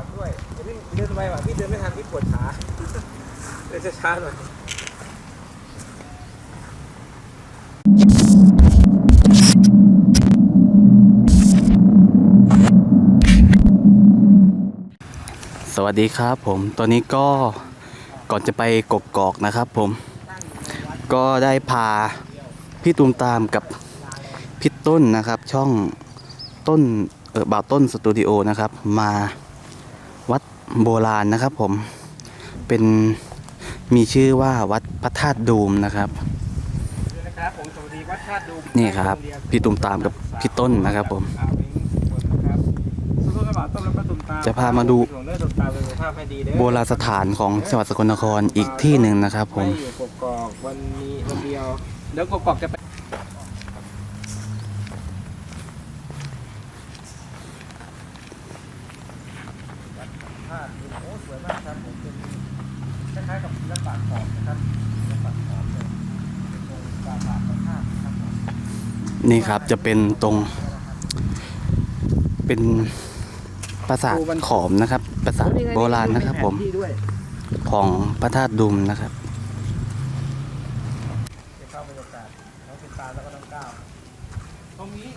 ากด้วยเดี๋ยวพี่เดินไปว่ะพี่เดินไม่ทันพี่ปวดขาเดินช้าๆหน่อยสวัสดีครับผม ตอนนี้ก็ก่อนจะไปกกอกนะครับผม ก็ได้พาพี่ตูมตามกับพี่ต้นนะครับ ช่องต้นเออบ่าวต้นสตูดิโอนะครับ มา โบราณนะครับผมเป็นมีชื่อว่าวัดพระธาตุดูมนะครับนะครับผมสวัสดีวัดชาติดูนี่ครับ พี่ตูมตามกับพี่ต้นนะครับผมอาเองครับสู้ๆกระบะต้มแล้วก็ตุ่มตามจะพามาดูหลวงเด้อตุ่มตามเลยสุขภาพให้ดีเด้อโบราณสถานของจังหวัดสกลนครอีกที่หนึ่งนะครับผมไม่อยู่กกอกวันนี้วันเดียวเดี๋ยวกกอกจะไปวัดพระธาตุดูโอ้สวยมากครับผมเป็นคล้ายๆกับศิลปะขอมนะครับศิลปะขอมเลยเป็นตรงกาบาทพระธาตุครับผม นี่ครับจะเป็นตรง เป็นปราสาทขอมนะครับ ปราสาทโบราณนะครับ ผมที่ด้วยของพระธาตุดุมนะครับจะเข้าบรรยากาศน้องติดตามแล้วก็น้องก้าวตรงนี้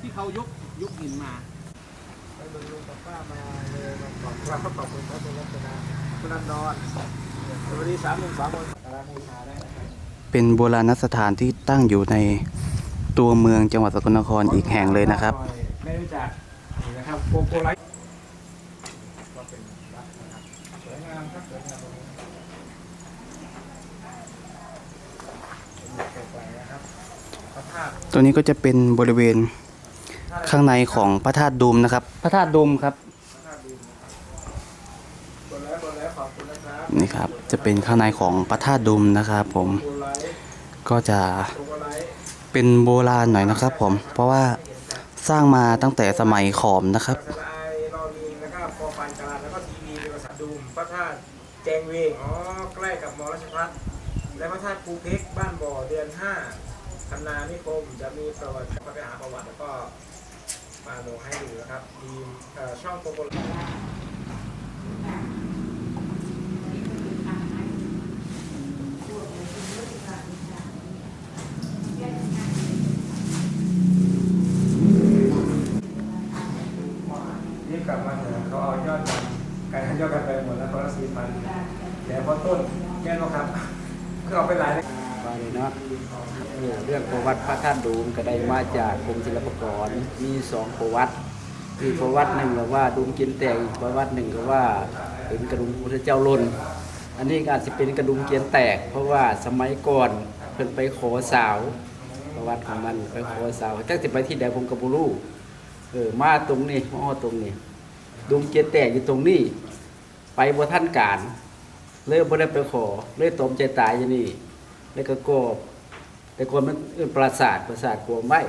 ที่เขายกยกหินมาไปดูลุงกับป้ามาเลยมาขอบเราก็ขอบคุณพระคุณรัตนาคุณนันดอนสวัสดีสามหนึ่งสามคนสารบูชาได้นะครับ เป็นโบราณสถานที่ตั้งอยู่ในตัวเมืองจังหวัดสกลนครอีกแห่งเลยนะครับ ไม่รู้จักนี่นะครับโกโกไลท์ก็เป็นวัดนะครับสวยงามครับสวยงามตรงนี้เป็นไกลๆนะครับพระธาตุตัวนี้ก็จะเป็นบริเวณข้างในของพระธาตุดุมนะครับ พระธาตุดุมครับกดแล้วกดแล้วขอบคุณนะครับนี่ครับ จะเป็นข้างในของพระธาตุดุมนะครับผมโก็จะเป็นโบราณหน่อยนะครับ ผมเพราะว่าสร้างมาตั้งแต่สมัยขอมนะครับกระไลรอลิงแล้วก็พอฟันกระลแล้วก็ทีวีเป็นภาษาดูพระธาตุแจงเวงอ๋อใกล้กับมอราชพัฒน์และพระธาตุภูเพกบ้านบ่อเดือนห้าคำนานิคมจะมีประวัติก็ไปหาประวัติแล้วก็มาลงให้ดูนะครับทีมช่อช่องโกโกไลท์ รีบกลับมาเถอะเขาเอายอดกันไก่ยอดกันไปหมดแล้วคนละสี่พันเดี๋ยวพ อต้นแก้วครับคือเอาไปหลายเลยไปเลยเนาะเออเรื่องประวัติพระธาตุดูมก็ได้มาจากกรมศิลปากรมีสองประวัติคือประวัติหนึ่งก็ว่าดุมกินแตกอีกประวัติหนึ่งก็ว่าเป็นกระดุมพุทธเจ้าลนอันนี้ก็อาจจะเป็นกระดุมเกียนแตก เพราะว่าสมัยก่อนเพิ่นไปขอสาว ประวัติของมันไปขอสาวจักสิไปที่ใดผมก็บ่รู้เออมาตรงนี้มาฮอตรงนี้ดุมเกียนแตกอยู่ตรงนี้ ไปบ่ทันการ เลยบ่ได้ไปขอ เลยตมใจตายอยู่นี่แล้วก็กบแต่คนมันเอื้อปราสาทปราสาทกลัวไม่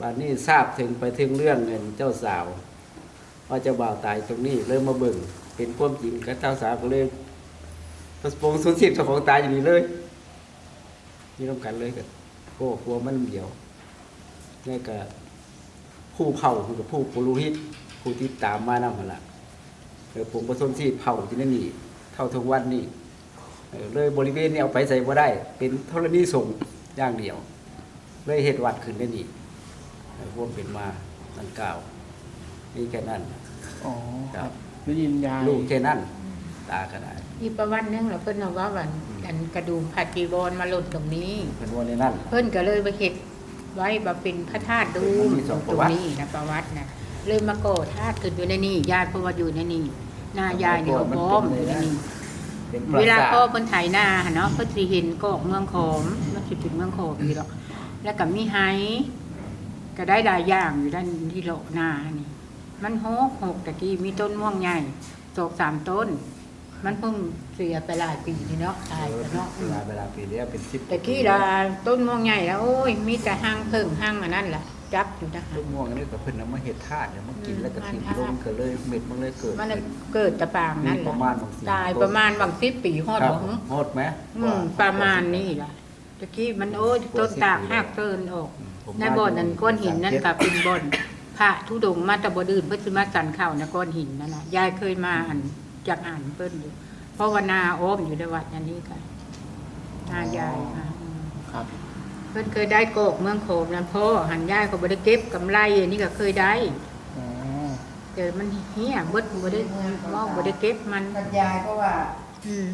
บ้านนี้ทราบถึงไปถึงเรื่องเงินเจ้าสาว ว่าเจ้าบ่าวตายตรงนี้เริ่มมาเบิ่งเป็นความจริงกับเจ้าสาวก็เลยประสงค์สุนทรีเจ้าของตายอยู่นี่เลยนี่ต้องกันเลยกับโอ้กลัวมันเดียวนี่ก็ผู้เผาคือกับผู้ปุโรหิตผู้ที่ตามมานำมาละ เออผมประสงค์ที่เผาที่นั่นนี่เท่าทุกวันนี่เออเลยบริเวณนี้เอาไปใส่บ่ได้ เป็นธรณีสงฆ์อย่างเดียว เลยเหตุวัดขึ้นได้นี่เออพวกเป็นมาตั้งเก่าวนี่แค่นั้นอ๋อครับได้ยินยายลูกแค่นั้นตาก็ได้อีกประวันหนึงเราเพิ่นเอาว่าวันอันกระดูมผัดจีวรมาหล่นตรงนี้เป็นวันในนั้นเพิ่นก็เลยไปเฮ็ดไว้มาเป็นพระธาตุดูมมันมีสองตปรระงวัตินี้นะประวัตินะเลยมาก่อธาตุขึ้นอยู่ในนี่ยายเพราะว่าอยู่ในนี่ หน้ายายเนี่ยเอาบ้อมอยู่ในนี่เป็นปราเวลาสาทพ่อเพิ่นไถนาหั่นเนาะเพิ่นสิเห็นกอกเมืองขอมมันสิเป็นเมืองขอมอยู่หรอกแล้วก็มีไฮก็ได้หลายอย่างอยู่ด้านที่โลกนานี่ มันโหกหกตะกี้มีต้นม่วงใหญ่ตกสามต้น มันเพิ่งเสียไปหลายปีนี่เนาะตายไปเนาะเวลาเวลาปีเดียวเป็นสิบแต่กี้ละต้นม่วงใหญ่แล้วโอ้ยมีแต่ห้างเพิ่งห้างอันนั้นแหละ จับอยู่นะลูกม่วงอันนี้ก็เพิ่นเอามาเฮ็ดธาตุเนี่ยมากินแล้วก็ทิ้งลงก็เลยเม็ดมันเลยเกิดมันเกิดแตะปางนั่นแหปละระมาณบางสี่ตายประมาณบางสิบปีฮอดครับบ่หึโหดไหมอืมประมาณนี้ล่ะตะกี้มันโอ้ยต้นตากหักเกินออกในบ่อนนั้นก้อนหินนั่นก็เป็นบ่อนพระทุดงค์มาตะบดื่นเพิ่นสิมาสันเข้านะก้อนหินนั่นน่ะยายเคยมาอ่านจากอ่านเพิ่นอยู่เพราะว่านาอ้อมอยู่ในวัดอันนี้ค่ะนายายค่ะอืมครับ เพิ่นเคยได้โกกเมืองโขมนั่นพ่อหันยายก็บ่ได้เก็บกำไรอันนี้ก็เคยได้อ๋อแต่มันเฮียเบิดบ่ได้มองบ่ได้เก็บมันบรรยายก็ว่า อืม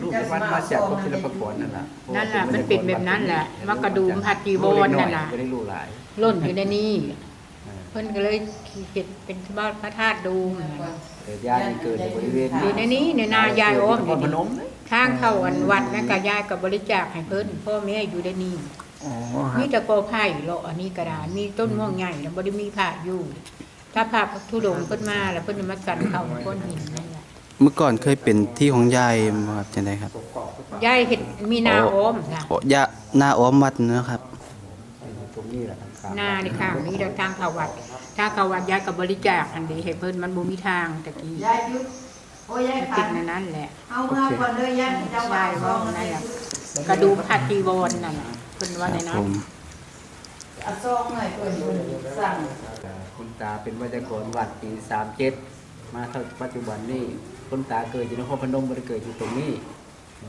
ลูกโบวัดมาจากกรมศิลปากรนั่นแหละนั่นล่ะมันเป็นแบบนั้นแหละมากระดูมผัดจีวรนั่นล่ะ ไม่ได้รู้หลายล่นอยู่ในนี้เออเพิ่นก็เลยเฮ็ดเป็นบ้านพระธาตุดูมแต่ย่านี่เกิดในบริเวณอยู่ในนี้ในนายายอ้อมนอคยู่รพนนี่มเลย ทางเข้าอันวัดนั่นก็ยายก็บริจาคให้เพิ่นพ่อแม่อยู่ในนี้ อ๋อครัมีบแต่กอไผ่เลาะอันนี้ก็ได้มีต้นม่วงใหญ่แล้วบ่ได้มีพระอยู่ ถ้าพระทุดงค์เพิ่นมาแล้วเพิ่นจะมาสั่นเข้าก้อนหินนั่นแหละเมื่อก่อนเคยเป็นที่ของยายบ่ครับจังไดครับยายเห็นมีนาอ้อมค่ะโอ้ยะหน้าอ้อมวัดนะครับตรงนี้แหละทางนาในข้างนี้แล้วทางเข้าวัดทางเข้าวัดยายก็บริจาคอันนี้ให้เพิ่นมันบ่มีทางตะกี้ยายยุดโอ้ยายติขัดนในนั้นแหละเอาเมื่อก่อนเลยยายเจ้าบ่ายาวยว่านั่นแหละกระดูกผัดจีวรนั่นน่ะเพิ่นว่าในคนั้รับนผมเอาซองหน่อยเพิ่นเพิ่นสั่งคุณตาเป็นวัจกรวัดปี37มาเท่าปัจจุบันนี้คุณตาเกิดอยู่นครพนมบ่ได้เกิดอยู่ตรงนี้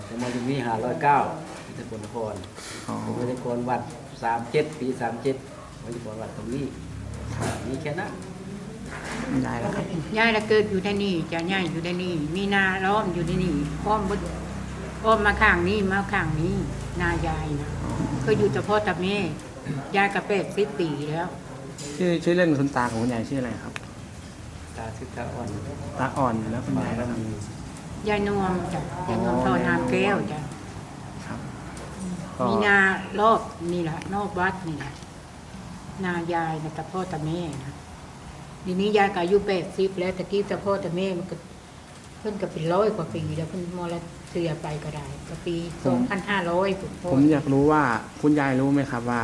แต่มาอยู่นี่509ที่สกลนครอ๋อเป็นวัจกรวัด37ปี37วัจกรวัดตรงนี้มีแค่นั้นได้แล้วครับยายละเกิดอยู่ในนี่จะยายอยู่ในนี่ มีนาล้อมอยู่ในนี่อ้อมบ่อ้อมมาข้างนี้มาข้างนี้ นายายนะ เคยอยู่แต่พ่อแต่แม่ยายก็แปดสิบปีแล้วชื่อชื่อเล่นคุณตาของคุณยายชื่ออะไรครับ ตาสิทธาอ่อนตาอ่อนแล้วคุณยายแล้วครับยายนวมจ้ะยายนวมทอน้ำแก้วจ้ะครับก็มีนารอบนี่แหละนอกวัดนี่แหละนายายนะแต่พ่อแต่แม่นะทีนี้ยายก็อายุแปดสิบแล้วตะกี้แต่พ่อแต่แม่มันก็เพิ่นก็เป็นร้อยกว่าปีแล้วเพิ่นมรเสียไปก็ได้ก็ปีสองพันห้าร้อยผมพ่อผมอยากรู้ว่าคุณยายรู้ไหมครับว่า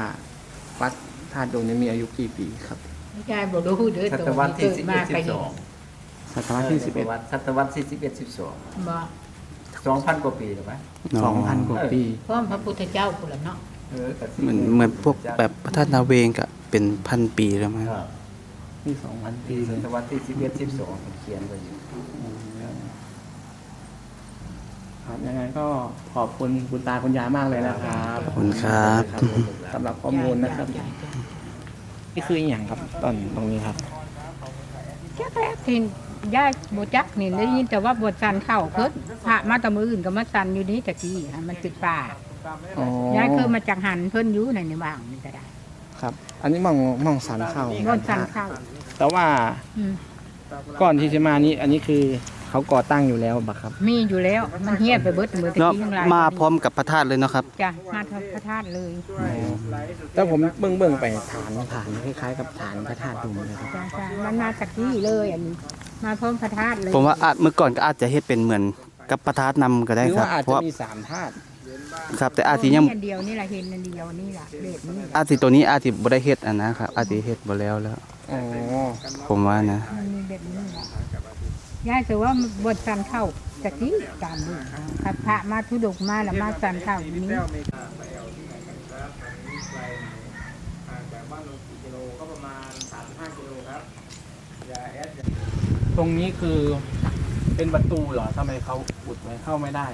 วัดธาตุดงนี้มีอายุกี่ปีครับยายบอกรู้เด้อศตตรงวรรษนี้ที่เกิด11มาก็เห็น12ศตวรรษที่สิบเอ็ดศตวรรษที่11 12บ่2,000กว่าปีหรือไหมสองพันกว่าปีพร้อมพระพุทธเจ้าพุ่นละเนาะเออก็สิเหมือนเหมือนพวกแบบพระธาตุนาเวงก็เป็นพันปีแล้วมั้งครับนี่สองพันปีปีศตวรรษที่11 12มันเขียนไว้อยู่ ครับยังไงก็ขอบคุณคุณตาคุณยายมากเลยนะครับขอบคุณครับ สำหรับข้อมูลนะครับยายยายนี่คืออหย่างครับตอนตรงนี้ครับ จักแล้วที่ยายบ่จักนี่ได้ยินแต่ว่าบทสันเข้าเพิ่นพระมาแตะมืออื่นก็มาสันอยู่นี่ตะกี้อะมันเป็นป่าอ๋อยายเคยมาจากหันเพิ่นอยู่ในในบ้างนี่ก็ได้ครับ อันนี้มองมองสันเข้าบทสันเข้าแต่ว่าอืม ก่อนที่จะมานี้อันนี้คือ เขาก่อตั้งอยู่แล้วบักครับ มีอยู่แล้ว มันเฮียไปเบิดมือตะเนาะกี้ยังหลายมาพร้อมกับพระธาตุเลยเนาะครับ จ้ะมาทอดพระธาตุเลยแต่ผมเบิ่งเบิ่งๆไปฐานฐานคล้ายๆกับฐานพระธาตุดุมเลยครับ จ้ะจ้ะมันมาตะกี้เลยอันนี้ มาพร้อมพระธาตุเลยผมว่าอาจเมื่อก่อนก็อาจจะเฮ็ดเป็นเหมือนกับพระธาตุนำก็ได้หรือครับว่าอาจเพราะจะว่ามีสามธาตุครับ แต่อาจสิยังอันเดียวนี่แหละเห็นอันเดียวนี่แหละเด็ดนี่อาจสิตัวนี้อาจสิบ่ได้เฮ็ดอันนะครับอาจสิเฮ็ดบ่แล้วแล้ว อ๋อผมว่านะ มันมีแบบนี้แหละ ยายถือว่าบทสันเข้าจะกี้ตามดูครับพระมาทุดกมาแล้วมาสันเข้านี้ตรงนี้คือเป็นประตูเหรอทำไมเขาอุดไว้เข้าไม่ได้